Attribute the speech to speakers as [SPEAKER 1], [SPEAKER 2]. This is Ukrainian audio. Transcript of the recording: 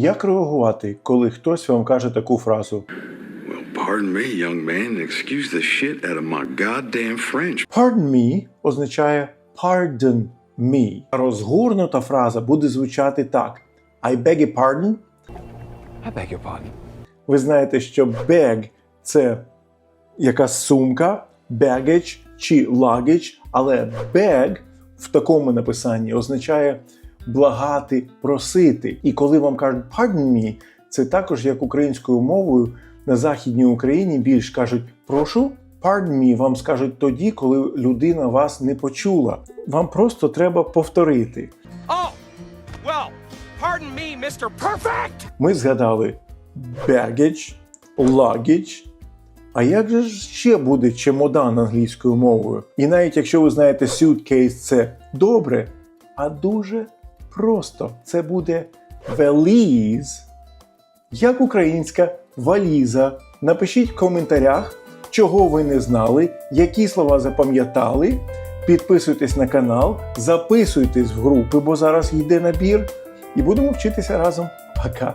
[SPEAKER 1] Як реагувати, коли хтось вам каже таку фразу?
[SPEAKER 2] Pardon me, young man, excuse the shit out of my goddamn French.
[SPEAKER 1] Pardon me означає pardon me. Розгорнута фраза буде звучати так: I beg your pardon.
[SPEAKER 3] I beg your pardon.
[SPEAKER 1] Ви знаєте, що bag – це якась сумка, baggage чи luggage, але beg в такому написанні означає благати, просити. І коли вам кажуть pardon me, це також як українською мовою на Західній Україні більш кажуть прошу. Pardon me вам скажуть тоді, коли людина вас не почула. Вам просто треба повторити.
[SPEAKER 4] Oh, well, pardon me, Mr. Perfect!
[SPEAKER 1] Ми згадали baggage, luggage. А як же ще буде чемодан англійською мовою? І навіть якщо ви знаєте suitcase це добре, а дуже просто. Це буде valise, як українська валіза. Напишіть в коментарях, чого ви не знали, які слова запам'ятали. Підписуйтесь на канал, записуйтесь в групи, бо зараз йде набір, і будемо вчитися разом. Пока!